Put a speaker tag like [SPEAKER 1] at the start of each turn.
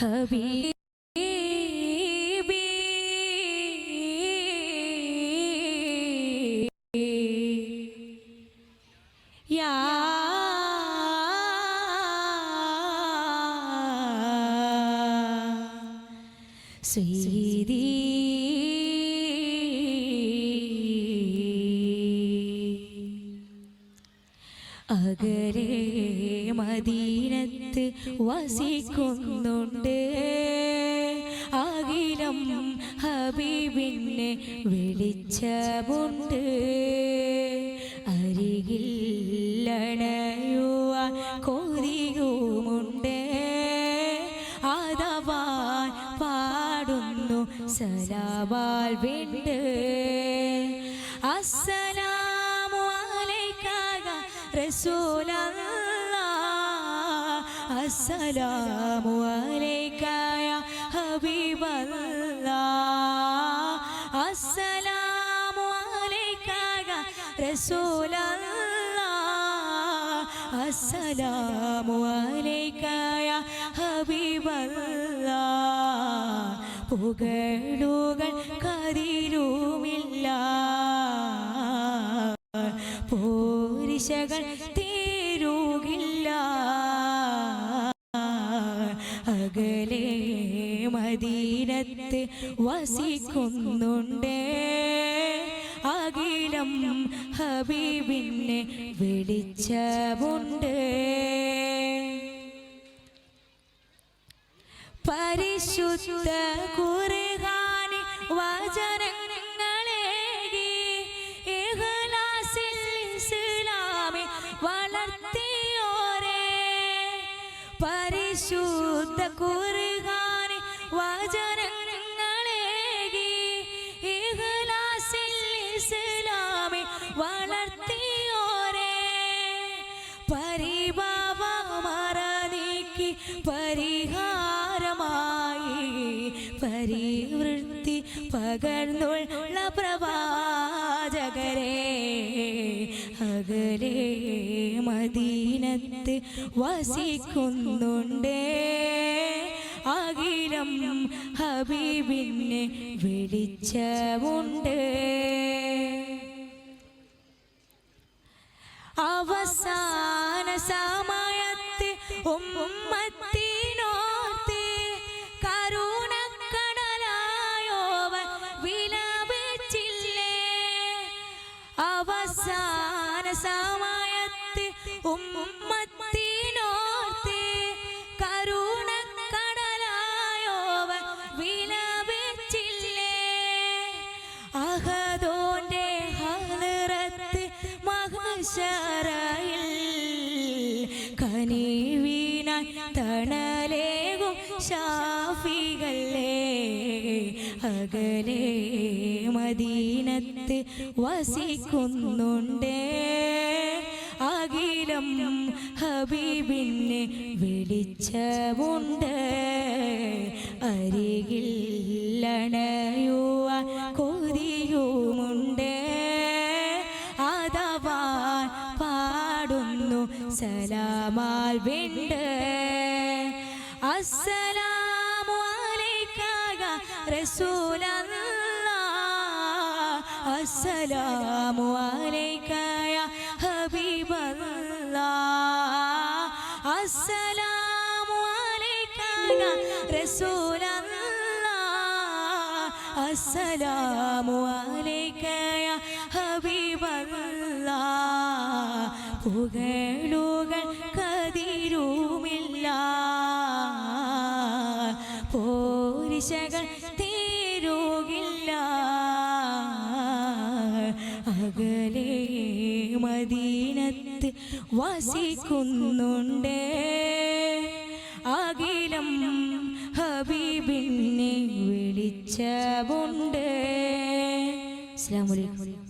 [SPEAKER 1] ഹബീബി. യാ. അകരെ മദീനത്ത് വസിക്കുന്നുണ്ട്. അഖിലം ഹബീബിനെ വിളിച്ചമുണ്ട് അരികില്ലണയുവ കൊതിയുമുണ്ട്. അഥവാൻ പാടുന്നു സലാവാൽ വിണ്ട്. അലൈക്കാക റസൂലല്ലാ അസ്സലാമു അലൈക്കായ ഹബീബല്ലാ അസ്സലാമു അലൈക്കാക റസൂലല്ലാ അസ്സലാമു അലൈക്കായ ഹബീബല്ലാ പുകളുകൾ കതിരുമില്ല പോരിശകൾ തീരുകില്ല. അകലെ മദീനത്ത് വസിക്കുന്നുണ്ട്. അഖിലം ഹബീബിനെ വിളിച്ചമുണ്ട് പരിശുദ്ധ കുറുകാനി വചനങ്ങളേകി പരിശുദ്ധ കുറുകാനി വചനങ്ങളേകി ഇസ്ലാമി വളർത്തിയോരേ. പരിഭാവമറനീക്കി പരിഹാരമായി. പരിവൃത്തി പകർന്നുള്ള പ്രവാചകരെ അകലെ മദീനത്ത് വസിക്കുന്നുണ്ട്. അഖിലം ഹബീബിനെ വിളിച്ചമുണ്ട് അവസാന സമയത്ത് ഉമ്മത്തിനോർത്ത് കരുണക്കടലായോവൻ വിലപിച്ചില്ലേ. അവസാന സമയത്ത് ഉമ്മത്തിനോർത്ത് കരുണക്കടലായോവൻ വിലപിച്ചില്ലേ? അഹദോന്റെ ഹലറത്ത് മഹശരയിൽ കനിവീനായി തണലേകും ഷാഫികളേ അകലെ മദീനത്ത് വസിക്കുന്നുണ്ട്. അഖിലം ഹബീബിനെ വിളിച്ചമുണ്ട് അരികില്ലണയുവ കൊതിയുമുണ്ട്. അഥവാ പാടുന്നു സലാമാൽ വിണ്ട്. അലൈക്കാക റസൂലല്ലാ അസ്സലാമു അലൈക്കായ ഹബീബല്ലാ. അസ്സലാമു അലൈക്കായ റസൂലല്ലാ. അസ്സലാമു അലൈക്കായ ഹബീബല്ലാ. പുകളുകൾ കതിരുമില്ല അകലെ മദീനത്ത് വസിക്കുന്നുണ്ട്. അഖിലം ഹബീബിനെ വിളിച്ചുണ്ട് അസ്സലാമു അലൈക്കും.